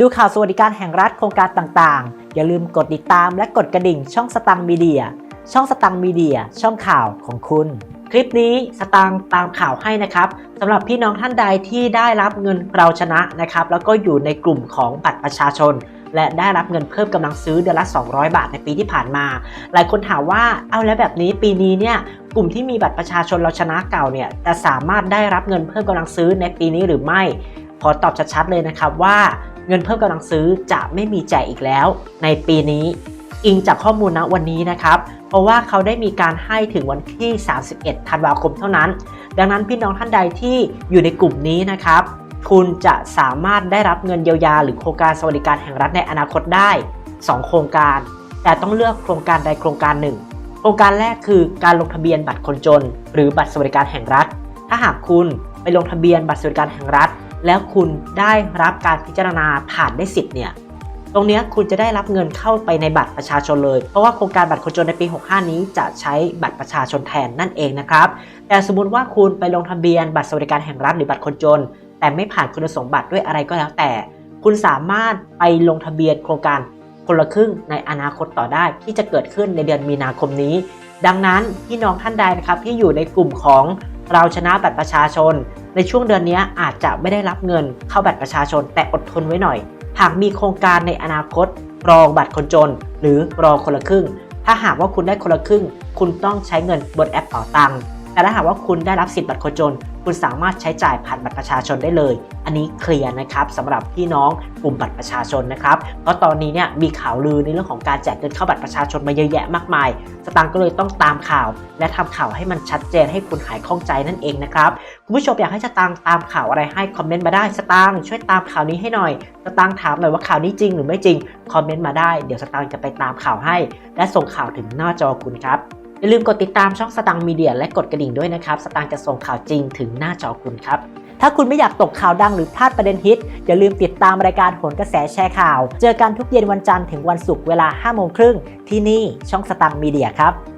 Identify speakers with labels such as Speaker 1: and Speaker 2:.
Speaker 1: ดูข่าวสวัสดิการแห่งรัฐโครงการต่างๆ อย่าลืมกดติดตามและกดกระดิ่งช่องสตังมีเดีย ช่องสตังมีเดีย ช่องข่าวของคุณ คลิปนี้สตังตามข่าวให้นะครับสำหรับพี่น้องท่านใดที่ได้รับเงินเราชนะนะครับ แล้วก็อยู่ในกลุ่มของบัตรประชาชน และได้รับเงินเพิ่มกำลังซื้อเดือนละ 200 บาทในปีที่ผ่านมา หลายคนถามว่าเอาแล้วแบบนี้ปีนี้เนี่ยกลุ่มที่มีบัตรประชาชนเราชนะเก่าเนี่ยจะสามารถได้รับเงินเพิ่มกำลังซื้อในปีนี้หรือไม่ ขอตอบชัดๆเลยนะครับว่า เงินเพิ่มกำลังซื้อจะไม่มีแจกอีกแล้ว ในปีนี้อิงจากข้อมูลณวันนี้นะครับ เพราะว่าเขาได้มีการให้ถึงวันที่ 31 ธันวาคมเท่านั้น ดังนั้นพี่น้องท่านใดที่อยู่ในกลุ่มนี้นะครับ คุณจะสามารถได้รับเงินเยียวยาหรือโครงการสวัสดิการแห่งรัฐในอนาคตได้ 2 โครงการ แต่ต้องเลือกโครงการใดโครงการหนึ่ง โครงการแรกคือการลงทะเบียนบัตรคนจน หรือบัตรสวัสดิการแห่งรัฐ ถ้าหากคุณไปลงทะเบียนบัตรสวัสดิการแห่งรัฐ แล้วคุณได้รับการพิจารณาผ่านได้สิทธิ์เนี่ยตรงเนี้ยคุณจะได้รับเงินเข้าไปในบัตรประชาชนเลย เพราะว่าโครงการบัตรคนจนในปี 65 นี้จะใช้บัตรประชาชนแทนนั่นเองนะครับ แต่สมมติว่าคุณไปลงทะเบียนบัตรสวัสดิการแห่งรัฐหรือบัตรคนจน แต่ไม่ผ่านคุณสมบัติด้วยอะไรก็แล้วแต่ คุณสามารถไปลงทะเบียนโครงการคนละครึ่งในอนาคตต่อได้ที่จะเกิดขึ้นในเดือนมีนาคมนี้ ดังนั้นพี่น้องท่านใดนะครับที่อยู่ในกลุ่มของ เราชนะบัตรประชาชน ในช่วงเดือนนี้อาจจะไม่ได้รับเงินเข้าบัตรประชาชน แต่อดทนไว้หน่อย หากมีโครงการในอนาคต รองบัตรคนจน หรือรอคนละครึ่ง ถ้าหากว่าคุณได้คนละครึ่ง คุณต้องใช้เงินบนแอปเป๋าตังค์ แต่ถ้าหากว่าคุณได้รับสิทธิ์บัตรคนจน คุณสามารถใช้จ่ายผ่านบัตรประชาชนได้เลย อันนี้เคลียร์นะครับสำหรับพี่น้องกลุ่มบัตรประชาชนนะครับเพราะตอนนี้เนี่ยมีข่าวลือในเรื่องของการแจกเงินเข้าบัตรประชาชนมาเยอะแยะมากมาย สตางค์ก็เลยต้องตามข่าว และทำข่าวให้มันชัดเจนให้คุณหายข้องใจนั่นเองนะครับคุณผู้ชมอยากให้สตางค์ตามข่าวอะไรให้คอมเมนต์มาได้สตางค์ช่วยตามข่าวนี้ให้หน่อยสตางค์ถามหน่อยว่าข่าวนี้จริงหรือไม่จริงคอมเมนต์มาได้เดี๋ยวสตางค์จะไปตามข่าวให้ และส่งข่าวถึงหน้าจอคุณครับ อย่าลืมกดติดตามช่องสตางค์มีเดียและกดกระดิ่งด้วยนะครับ สตางค์จะส่งข่าวจริงถึงหน้าจอคุณครับ ถ้าคุณไม่อยากตกข่าวดังหรือพลาดประเด็นฮิต อย่าลืมติดตามรายการโหนกระแสแชร์ข่าว เจอกันทุกเย็นวันจันทร์ถึงวันศุกร์เวลา5โมงครึ่งที่นี่ช่องสตางค์มีเดียครับ